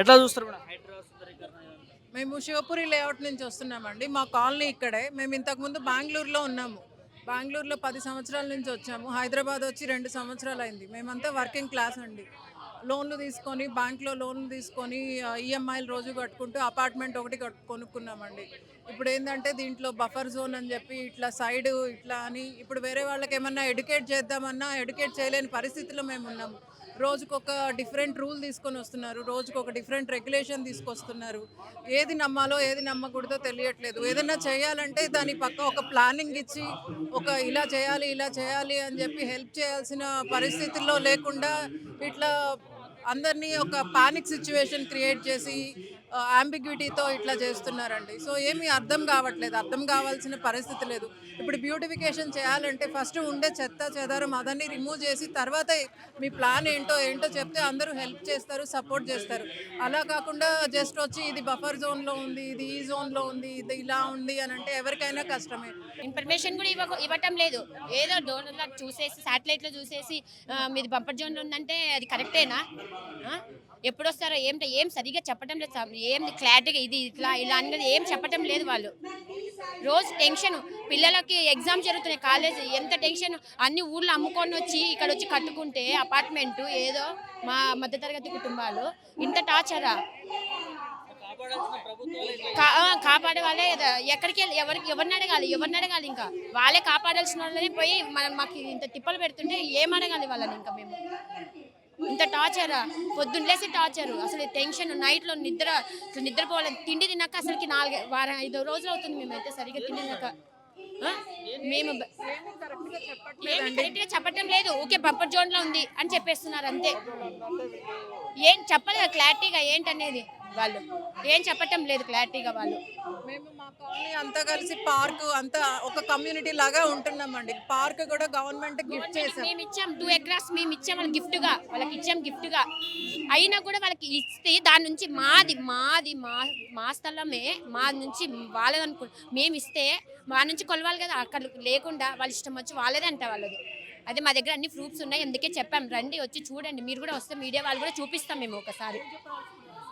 ఎట్లా చూస్తారు మేడం? హైడ్రా సుందరీకరణ ఇదంతా? మేము శివపురి లేఅవుట్ నుంచి వస్తున్నామండి. మా కాలనీ ఇక్కడే. మేము ఇంతకుముందు బెంగళూరులో ఉన్నాము. బెంగళూరులో పది సంవత్సరాల నుంచి వచ్చాము. హైదరాబాద్ వచ్చి రెండు సంవత్సరాలు అయింది. మేమంతా వర్కింగ్ క్లాస్ అండి. లోన్లు తీసుకొని బ్యాంక్లో లోన్లు తీసుకొని ఈఎంఐలు రోజు కట్టుకుంటూ అపార్ట్మెంట్ ఒకటి కట్టు కొనుక్కున్నామండి. ఇప్పుడు ఏంటంటే దీంట్లో బఫర్ జోన్ అని చెప్పి ఇట్లా సైడ్ ఇట్లా అని ఇప్పుడు వేరే వాళ్ళకి ఏమన్నా ఎడ్యుకేట్ చేద్దామన్నా ఎడ్యుకేట్ చేయలేని పరిస్థితిలో మేము ఉన్నాము. రోజుకొక డిఫరెంట్ రూల్ తీసుకొని వస్తున్నారు రోజుకొక డిఫరెంట్ రెగ్యులేషన్ తీసుకొస్తున్నారు. ఏది నమ్మాలో ఏది నమ్మకూడదో తెలియట్లేదు. ఏదైనా చేయాలంటే దాని పక్క ఒక ప్లానింగ్ ఇచ్చి ఒక ఇలా చేయాలి ఇలా చేయాలి అని చెప్పి హెల్ప్ చేయాల్సిన పరిస్థితుల్లో లేకుండా ఇట్లా అందరినీ ఒక పానిక్ సిచ్యువేషన్ క్రియేట్ చేసి అంబిగ్యూటీతో ఇట్లా చేస్తున్నారండి. సో ఏమీ అర్థం కావట్లేదు. అర్థం కావాల్సిన పరిస్థితి లేదు. ఇప్పుడు బ్యూటిఫికేషన్ చేయాలంటే ఫస్ట్ ఉండే చెత్త చెదారం అదన్నీ రిమూవ్ చేసి తర్వాత మీ ప్లాన్ ఏంటో ఏంటో చెప్తే అందరూ హెల్ప్ చేస్తారు సపోర్ట్ చేస్తారు. అలా కాకుండా జస్ట్ వచ్చి ఇది బఫర్ జోన్లో ఉంది ఇది ఈ జోన్లో ఉంది ఇది ఇలా ఉంది అని అంటే ఎవరికైనా కష్టమే. ఇన్ఫర్మేషన్ కూడా ఇవ్వ ఇవ్వటం లేదు. ఏదో డోర్లో చూసేసి శాటిలైట్లో చూసేసి మీది బఫర్ జోన్ ఉందంటే అది కరెక్టేనా ఎప్పుడు వస్తారో ఏం ఏం సరిగా చెప్పటం లేదు ఏం క్లారిటీగా ఇది ఇట్లా ఇలా అనేది ఏం చెప్పటం లేదు వాళ్ళు. రోజు టెన్షన్ పిల్లలకి ఎగ్జామ్ జరుగుతున్నాయి కాలేజ్ ఎంత టెన్షన్ అన్ని ఊర్లో అమ్ముకొని వచ్చి ఇక్కడ వచ్చి కట్టుకుంటే అపార్ట్మెంట్ ఏదో మా మధ్యతరగతి కుటుంబాలు ఇంత టార్చరా? కా- కాపాడే వాళ్ళే ఎక్కడికి వెళ్ళి ఎవరికి ఎవరిని అడగాలి ఎవరిని అడగాలి ఇంకా? వాళ్ళే కాపాడాల్సిన వాళ్ళని పోయి మనం మాకు ఇంత తిప్పలు పెడుతుంటే ఏం అడగాలి వాళ్ళని ఇంకా మేము? ఇంత టార్చరా? పొద్దున్న లేసి టార్చరు. అసలు టెన్షన్ నైట్లో నిద్ర అసలు నిద్రపోవాలి. తిండి తిన్నాక అసలుకి నాలుగు వారం ఐదు రోజులు అవుతుంది మేమైతే సరిగ్గా తిండి తిన్నాక. మేము ఏమి కరెక్ట్గా చెప్పటం లేదు. ఓకే బఫర్ జోన్లో ఉంది అని చెప్పేస్తున్నారు అంతే. ఏం చెప్పలేదు? క్లారిటీగా ఏంటనేది? వాళ్ళు. ఏం చెప్పటం లేదు క్లారిటీగా వాళ్ళు. మేము మా కాలనీ అంతా కలిసి పార్క్ అంతా ఒక కమ్యూనిటీ లాగా ఉంటున్నామండి. పార్క్ కూడా గవర్నమెంట్ గిఫ్ట్ చేసాం మేము ఇచ్చాం టూ ఎకరాస్ మేము ఇచ్చాం వాళ్ళకి గిఫ్ట్గా వాళ్ళకి ఇచ్చాం గిఫ్ట్గా అయినా కూడా వాళ్ళకి ఇస్తే దాని నుంచి మాది మాది మా మా స్థలమే మా నుంచి వాళ్ళది అనుకో మేము ఇస్తే మా నుంచి కొలవాలి కదా అక్కడ లేకుండా వాళ్ళ ఇష్టం వచ్చి వాళ్ళదే అంట వాళ్ళది. అదే మా దగ్గర అన్ని ప్రూఫ్స్ ఉన్నాయి అందుకే చెప్పాం. రండి వచ్చి చూడండి. మీరు కూడా వస్తే మీడియా వాళ్ళు కూడా చూపిస్తాం మేము ఒకసారి.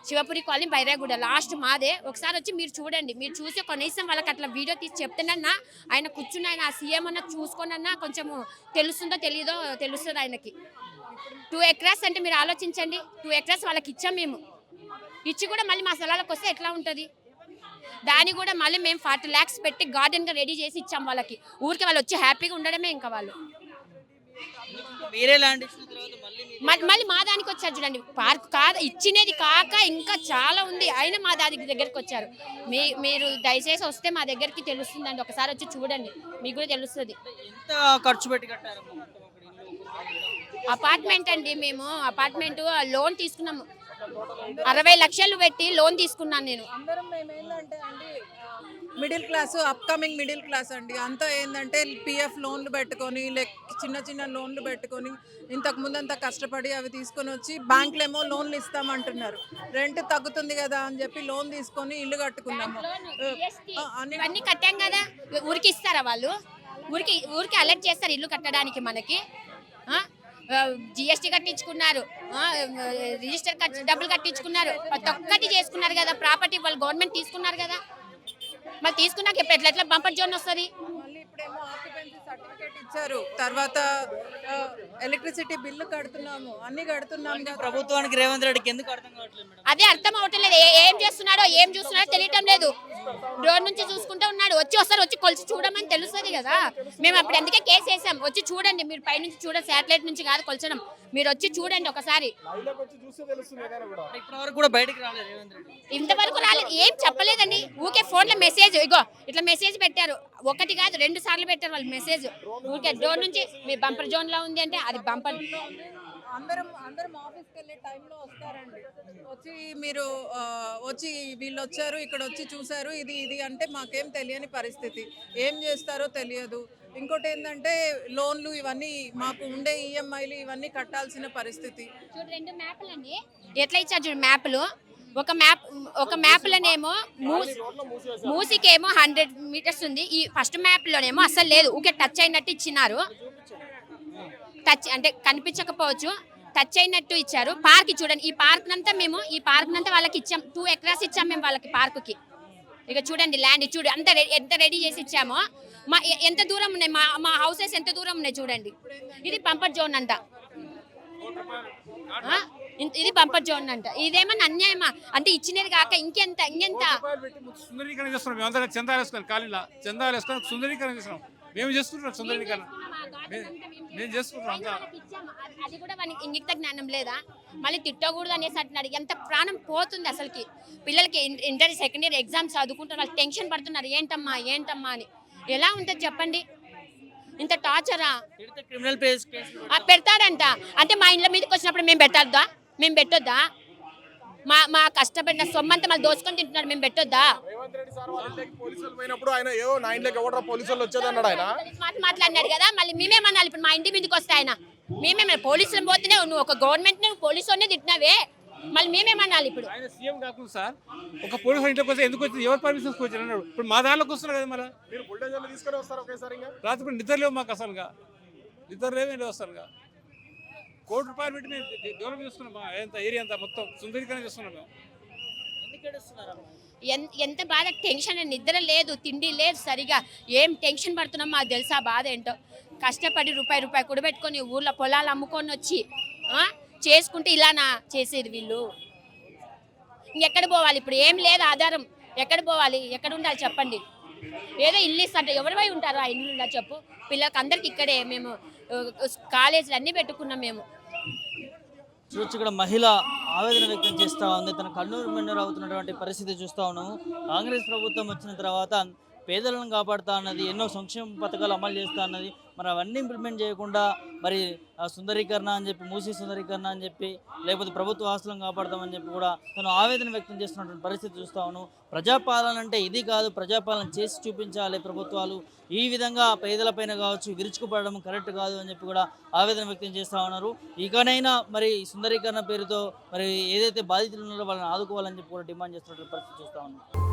శివపురి కాలనీ బైరాగూడ. లాస్ట్ మాదే. ఒకసారి వచ్చి మీరు చూడండి. మీరు చూసి కనీసం వాళ్ళకి అట్లా వీడియో తీసి చెప్తేనన్నా ఆయన కూర్చుని ఆయన ఆ సీఎం అన్న చూసుకోనన్నా కొంచెము తెలుస్తుందో తెలియదో తెలుస్తుంది ఆయనకి. టూ ఎకరాస్ అంటే మీరు ఆలోచించండి. టూ ఎకరాస్ వాళ్ళకి ఇచ్చాం మేము. ఇచ్చి కూడా మళ్ళీ మా స్థలాలకు వస్తే ఎట్లా ఉంటుంది? దాన్ని కూడా మళ్ళీ మేము ఫార్టీ ల్యాక్స్ పెట్టి గార్డెన్గా రెడీ చేసి ఇచ్చాం వాళ్ళకి. ఊరికి వాళ్ళు వచ్చి హ్యాపీగా ఉండడమే ఇంకా వాళ్ళు వేరే ల్యాండ్ ఇచ్చిన తర్వాత మళ్ళీ మ- మళ్ళీ మా దానికి వచ్చారు చూడండి. పార్క్ కాదు ఇచ్చినది కాక ఇంకా చాలా ఉంది. అయినా మా దానికి దగ్గరికి వచ్చారు. మీ మీరు దయచేసి వస్తే మా దగ్గరికి తెలుస్తుందండి. ఒకసారి వచ్చి చూడండి. మీకు కూడా తెలుస్తుంది. ఎంత ఖర్చు పెట్టి ఇల్లు అపార్ట్మెంట్ అండి మేము. అపార్ట్మెంట్ లోన్ తీసుకున్నాము. అరవై లక్షలు పెట్టి లోన్ తీసుకున్నాను నేను. అందరం మేము ఏంటంటే అండి middle class upcoming middle class అండి. అంతా ఏంటంటే పిఎఫ్ లోన్లు పెట్టుకొని లైక్ చిన్న చిన్న లోన్లు పెట్టుకొని ఇంతకు ముందు అంతా కష్టపడి అవి తీసుకొని వచ్చి బ్యాంకులు ఏమో లోన్లు ఇస్తామంటున్నారు. రెంట్ తగ్గుతుంది కదా అని చెప్పి లోన్ తీసుకొని ఇల్లు కట్టుకున్నాము. అన్ని కట్టాం కదా. ఊరికి ఇస్తారా వాళ్ళు? ఊరికి ఊరికి అలర్ట్ చేస్తారు ఇల్లు కట్టడానికి మనకి. జిఎస్టీ కట్టించుకున్నారు. రిజిస్టర్ కట్టి డబ్బులు కట్టించుకున్నారు. ప్రతి ఒక్కటి చేసుకున్నారు కదా. ప్రాపర్టీ వాళ్ళు గవర్నమెంట్ తీసుకున్నారు కదా. మరి తీసుకున్నాక ఇప్పుడు ఎట్లా ఎట్లా బంపర్ జోన్ వస్తుంది? ఇచ్చారు. తర్వాత ఎలక్ట్రిసిటీ బిల్లు కడుతున్నాము. అన్ని కడుతున్నాం కదా. ప్రభుత్వానికి రేవంత్ రెడ్డికి ఎందుకు అర్థం కావట్లేదు అదే అర్థం అవట్లేదు. ఏ- ఏం చేస్తున్నాడో ఏం చూస్తున్నాడో తెలియటం లేదు. రోడ్ నుంచి చూసుకుంటూ ఉన్నాడు. వచ్చి వస్తారు వచ్చి కొలిచి చూడమని తెలుస్తుంది కదా. మేము అప్పుడు ఎందుకే కేసు వేసాం. వచ్చి చూడండి మీరు పైనుంచి చూడండి శాటిలైట్ నుంచి కాదు కొలచడం. మీరు వచ్చి చూడండి ఒకసారి. ఇంతవరకు రాలేదు. ఏం చెప్పలేదండి. ఊకే ఫోన్లో మెసేజ్ ఇగో ఇట్లా మెసేజ్ పెట్టారు. ఒకటి కాదు రెండు సార్లు పెట్టారు వాళ్ళు మెసేజ్ ఊకే డోర్ నుంచి మీ బంపర్ జోన్లో ఉంది అంటే అది బంపర్. అందరం అందరం ఆఫీస్కి వెళ్ళే టైంలో వస్తారండి. వచ్చి మీరు వచ్చి వీళ్ళు వచ్చారు ఇక్కడ వచ్చి చూసారు ఇది ఇది అంటే మాకేం తెలియని పరిస్థితి. ఏం చేస్తారో తెలియదు. ఇంకోటి ఏంటంటే లోన్లు ఇవన్నీ మాకు ఉండే ఈఎంఐలు ఇవన్నీ కట్టాల్సిన పరిస్థితి. చూడు రెండు మ్యాప్లు అండి. ఎట్లా ఇచ్చారు చూడు మ్యాప్లు ఒక మ్యాప్ ఒక మ్యాప్లోనేమో మూసి మూసికేమో హండ్రెడ్ మీటర్స్ ఉంది. ఈ ఫస్ట్ మ్యాప్లోనేమో అసలు లేదు. ఊకే టచ్ అయినట్టు ఇచ్చినారు. టచ్ అంటే కనిపించకపోవచ్చు. టచ్ అయినట్టు ఇచ్చారు. పార్క్ చూడండి. ఈ పార్క్ నంతా మేము ఈ పార్క్ నంతా వాళ్ళకి ఇచ్చాం. టూ ఎకరాస్ ఇచ్చాం మేము వాళ్ళకి పార్కుకి. ఇక చూడండి ల్యాండ్ చూడు అంత రె- ఎంత రెడీ చేసి ఇచ్చామో. మా ఎంత దూరం ఉన్నాయి? మా మా హౌసెస్ ఎంత దూరం ఉన్నాయి చూడండి. ఇది పంపర్ జోన్ అంట. ఇది పంపర్ జోన్ అంట. ఇదేమన్నా అన్యాయమా? అంటే ఇచ్చినది కాక ఇంకెంత ఇంకెంత? సుందరీకరణ చేస్తున్నాం. మేము అందరం చందాలు వేసుకొని కాలనీలో చందాలు సుందరీకరణ చేస్తున్నాం. మేము చేస్తున్నాం సుందరీకరణ. మేము చేసుకుంటాం అంతా. వాళ్ళకి ఇచ్చాము. అది- కూడా మనకి ఇంగిత జ్ఞానం లేదా? మళ్ళీ తిట్టకూడదు అనేసి అంటున్నాడు ఎంత ప్రాణం పోతుంది అసలుకి? పిల్లలకి ఇంటర్ సెకండ్ ఇయర్ ఎగ్జామ్స్ చదువుకుంటున్నారు వాళ్ళు టెన్షన్ పడుతున్నారు. ఏంటమ్మా ఏంటమ్మా అని. ఎలా ఉంటుంది చెప్పండి? ఇంత టార్చరా? తిడితే క్రిమినల్ కేసు కేసు ఆ, పెడతాడంట. అంటే మా ఇంట్లో మీదకి వచ్చినప్పుడు మేము పెట్టొద్దా? మేము పెట్టొద్దా? మా మా కష్టపడిన సొమ్మంతా మళ్ళీ దోచుకొని తింటున్నాడు మేము పెట్టొద్దా? రేవంత్ రెడ్డి సార్ వాళ్ళ ఇంట్లోకి పోలీసులు పోయినప్పుడు ఆయన ఏవో నా ఇంట్లోకి ఎవడరా పోలీసులు వచ్చేది అన్నాడు ఆయన మాట మాట్లాడినాడు కదా మళ్ళీ మేమేమన్నాలి ఇప్పుడు మా ఇంటి మీదకి వస్తే ఆయన మేమేమన్నా పోలీసులు పోతేనే నువ్వు ఒక గవర్నమెంట్ నువ్వు పోలీసు తిట్టినావే. మళ్ళీ మేమేమన్నాలి ఇప్పుడు. ఆయన సీఎం కాకుండా సార్ ఒక పోలీసు ఇంట్లోకి వస్తే ఎందుకు వచ్చింది? ఎవరు పర్మిషన్స్ వచ్చారు అన్నాడు. ఇప్పుడు మా దానిలోకి వస్తున్నారు కదా మళ్ళీ మీరు బుల్డోజర్లు తీసుకొని వస్తారు ఒకేసారి ఇంకా? రాత్రి నిద్ర లేవు మాకు అసలుగా. నిద్ర లేవే లేవు అసలుగా. కోటి రూపాయలు పెట్టి మేము డెవలప్ చేస్తున్నాం ఎంత ఏరియా అంతా మొత్తం సుందరీకరణ చేస్తున్నాం మేము. ఎంత బాధ టెన్షన్ నిద్ర లేదు తిండి లేదు సరిగా. ఏం టెన్షన్ పడుతున్నాం మాకు తెలుసా బాధ ఏంటో? కష్టపడి రూపాయి రూపాయి కూడబెట్టుకొని ఊర్లో పొలాలు అమ్ముకొని వచ్చి ఆ, చేసుకుంటే ఇలానా చేసేది వీళ్ళు? ఇంకెక్కడ పోవాలి? ఇప్పుడు ఏం లేదు ఆధారం. ఎక్కడ పోవాలి? ఎక్కడ ఉండాలి చెప్పండి. ఏదో ఇల్లు ఇస్తంటే ఎవరివై ఉంటారు? ఆ ఇల్లు చెప్పు? పిల్లలకి అందరికి ఇక్కడే మేము కాలేజీలు అన్నీ పెట్టుకున్నాం మేము. చూడొచ్చు ఇక్కడ మహిళ ఆవేదన వ్యక్తం చేస్తూ ఉంది. తన కన్నూరు మెన్నూరు అవుతున్నటువంటి పరిస్థితి చూస్తూ ఉన్నాము. కాంగ్రెస్ ప్రభుత్వం వచ్చిన తర్వాత పేదలను కాపాడుతా అన్నది ఎన్నో సంక్షేమ పథకాలు అమలు చేస్తా అన్నది మరి అవన్నీ ఇంప్లిమెంట్ చేయకుండా మరి సుందరీకరణ అని చెప్పి మూసి సుందరీకరణ అని చెప్పి లేకపోతే ప్రభుత్వ ఆస్తులను కాపాడతామని చెప్పి కూడా తను ఆవేదన వ్యక్తం చేస్తున్నటువంటి పరిస్థితి చూస్తాను ప్రజాపాలన అంటే ఇది కాదు ప్రజాపాలన చేసి చూపించాలి ప్రభుత్వాలు. ఈ విధంగా పేదలపైన కావచ్చు విరుచుకుపడడం కరెక్ట్ కాదు అని చెప్పి కూడా ఆవేదన వ్యక్తం చేస్తూ ఉన్నారు. ఇకనైనా మరి సుందరీకరణ పేరుతో మరి ఏదైతే బాధితులు ఉన్నారో వాళ్ళని ఆదుకోవాలని చెప్పి కూడా డిమాండ్ చేస్తున్నటువంటి పరిస్థితి చూస్తా ఉన్నాం.